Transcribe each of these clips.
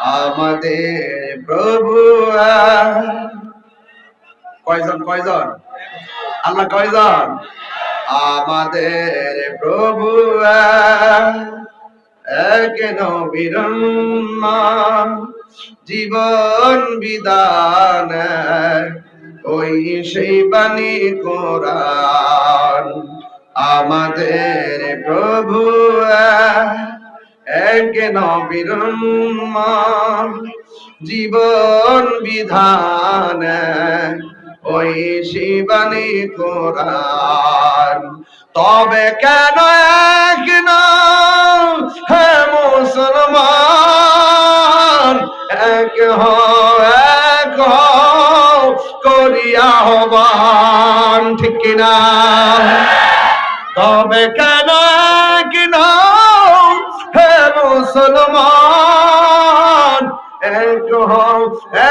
আমাদের প্রভু কয়জন কয়জন? আল্লাহ কয়জন? আমাদের প্রভু এক নবীর জীবন বিদান ওই সেই বাণী কোরআন। আমাদের প্রভু এক নবীর জীবন বিধান, ওই শিবানী কোরআন। তবে কেন এক না হে মুসলমান, এক হও এক হও করিয়া হবান, ঠিক কিনা? তবে কেন এক হও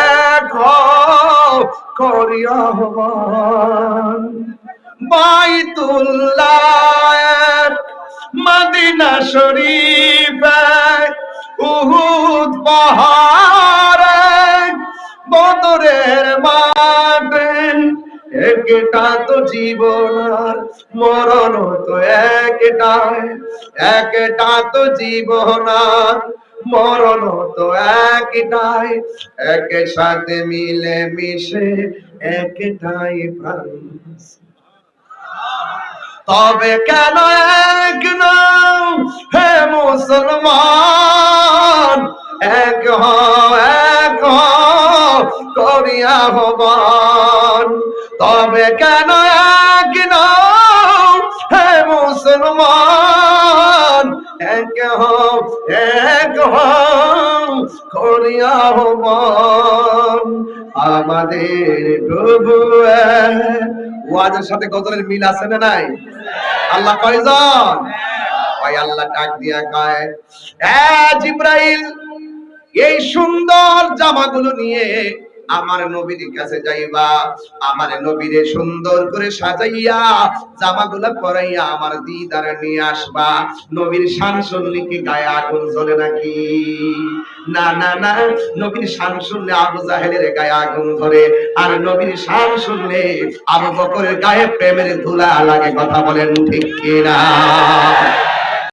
এক হও করিয়া হবান বাইতুল্লাহ মদিনা শরীফ উহুদ পাহাড়ে বদরের মাঠে একটা তো জীবন আর মরণ তো একটাই, একটা তো জীবন আর মরণ তো একটাই এক সাথে মিলে মিশে একটাই প্রাণ। তবে কেন এক নাও হে মুসলমান? এক হও এক হও, করিয়া তবে কেন এক নাও এক হও, এক করিয়া হবান আমাদের প্রভু ওয়াজের সাথে গজলের মিল আছে না নাই? আল্লাহ কয়জন? ওই আল্লাহ ডাক দিয়া কয়, এ জিব্রাইল, এই সুন্দর জামাগুলো নিয়ে আমার নবীর কাছে যাইবা, আমার নবীরে সুন্দর করে সাজাইয়া, জামাগুলা পরাইয়া আমার দিদারে নিয়ে আসবা। নবীর শান শুনলে কি গায়ে আগুন জ্বলে নাকি? না না না, নবীর শান শুনলে আবু জাহেলের গায়ে আগুন ধরে। আর নবীর শান শুনলে আবু বকরের গায়ে প্রেমের ধুলা লাগে, কথা বলেন ঠিক কিনা?